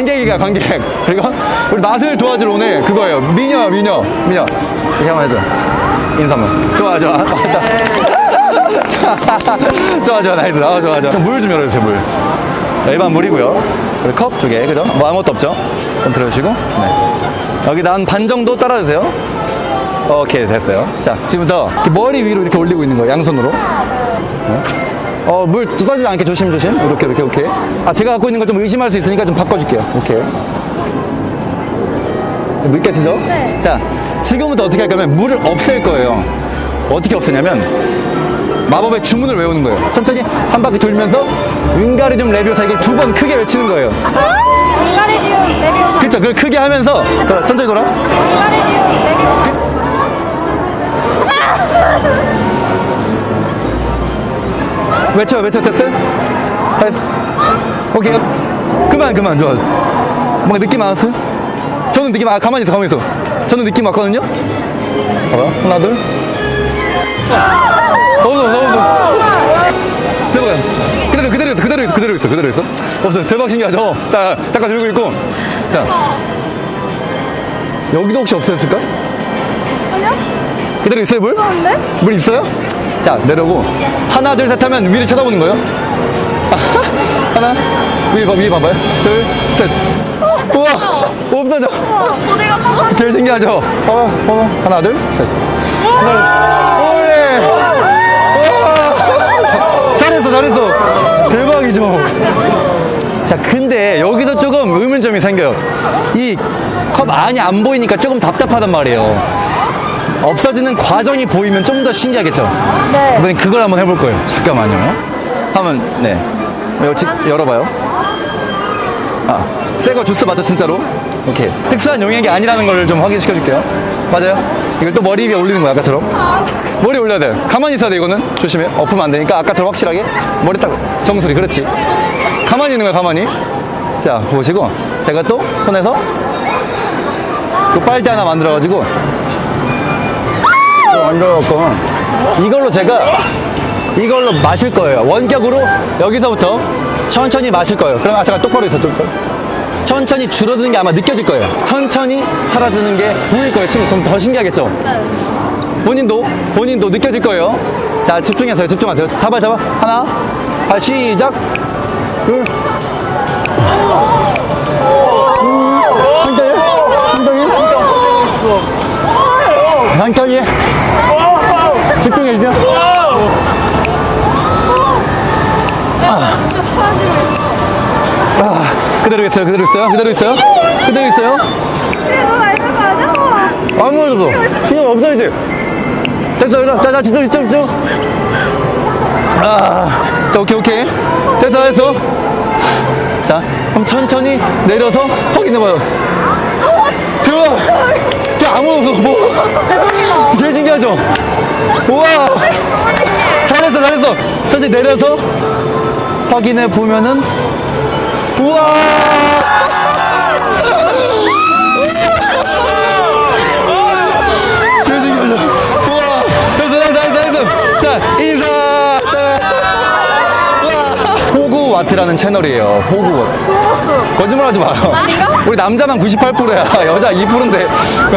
관객이가 관객. 그리고 우리 맛을 도와줄 오늘 그거예요. 미녀, 미녀, 미녀. 이렇게 한번 해줘. 인사 한번. 좋아, 좋아. 좋아, 좋아. 좋아. 나이스. 아, 좋아, 좋아. 물 좀 열어주세요, 물. 일반 물이고요. 그리고 컵 두 개, 그죠? 뭐 아무것도 없죠? 좀 들어주시고. 네. 여기다 한 반 정도 따라주세요. 오케이, 됐어요. 자, 지금부터 머리 위로 이렇게 올리고 있는 거예요. 양손으로. 네. 어, 물 떨어지지 않게 조심 조심. 이렇게, 이렇게, 오케이. 아, 제가 갖고 있는 거좀 의심할 수 있으니까 좀 바꿔줄게요. 오케이. 느껴지죠? 네. 자, 지금부터 어떻게 할 거면 물을 없앨 거예요. 어떻게 없애냐면, 마법의 주문을 외우는 거예요. 천천히 한 바퀴 돌면서, 윙가리듐 레비오사 이걸 두 번 크게 외치는 거예요. 윙가리디움 레비오사 그쵸? 그걸 크게 하면서, 돌아, 천천히 돌아. 윙가리디 외쳐, 외쳐, 됐어요? 됐어. 오케이. 그만, 그만, 좋아. 뭔가 느낌 왔어? 저는 느낌, 아, 가만히 있어, 가만히 있어. 저는 느낌 왔거든요? 봐봐. 하나, 둘. 너무, 너무, 너무. 대박이야. 그대로, 그대로 있어, 그대로 있어, 그대로 있어, 그대로 있어. 없어. 대박 신기하죠? 자, 잠깐 들고 있고. 자. 여기도 혹시 없어졌을까? 아니요? 그대로 있어요, 물? 물 있어요? 자, 내려고. 하나, 둘, 셋 하면 위를 쳐다보는 거예요. 하나, 위에, 봐, 위에 봐봐요. 둘, 셋. 우와! 없어져. 가서 되게 신기하죠? 봐봐, 봐봐. 하나, 둘, 셋. 하나, 오래! 잘했어, 잘했어. 대박이죠? 자, 근데 여기서 조금 의문점이 생겨요. 이 컵 안이 안 보이니까 조금 답답하단 말이에요. 없어지는 과정이 보이면 좀 더 신기하겠죠? 네 이번엔 그걸 한번 해볼 거예요. 잠깐만요. 하면, 네. 여, 지, 열어봐요. 아, 새거 주스 맞죠, 진짜로? 오케이. 특수한 용액이 아니라는 걸 좀 확인시켜 줄게요. 맞아요? 이걸 또 머리 위에 올리는 거야, 아까처럼. 머리 올려야 돼요. 가만히 있어야 돼, 이거는. 조심해. 엎으면 안 되니까 아까처럼 확실하게. 머리 딱, 정수리, 그렇지. 가만히 있는 거야, 가만히. 자, 보시고. 제가 또 손에서 그 빨대 하나 만들어가지고 만들어갖고 이걸로 제가 이걸로 마실 거예요. 원격으로 여기서부터 천천히 마실 거예요. 그럼 아 잠깐 똑바로 있어 똑바로. 천천히 줄어드는 게 아마 느껴질 거예요. 천천히 사라지는 게 보일 거예요. 지금 좀더 신기하겠죠? 본인도 본인도 느껴질 거예요. 자 집중하세요. 집중하세요. 잡아 잡아 하나. 아 시작. 둘. 한덩이 한덩이 한덩이 집중해 주세요. 아, 그대로 있어요. 그대로 있어요. 그대로 있어요. 그대로 있어요. 아니야? 아무것도 신경 없어야지. 됐어, 됐어. 자, 자, 집중, 집중, 집중. 아, 자, 오케이, 오케이. 됐어, 됐어. 자, 그럼 천천히 내려서 확인해봐요. 대박! 저 아무도 없어, 뭐. 되게 신기하죠? 우와! 잘했어, 잘했어. 천천히 내려서 확인해 보면은, 우와! 신기하죠? 우와! 됐어, 됐어, 됐어, 됐어. 자, 인사! 우와! 호구와트라는 채널이에요. 호구와트. 들어봤어 거짓말 하지 마요. 우리 남자만 98%야. 여자 2%인데.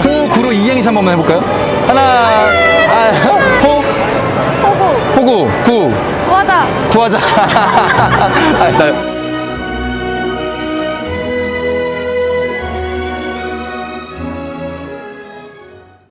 호, 구로 이행시 한 번만 해볼까요? 하나, 아, 호, 호구 호구, 구, 구하자 구하자. 아, 나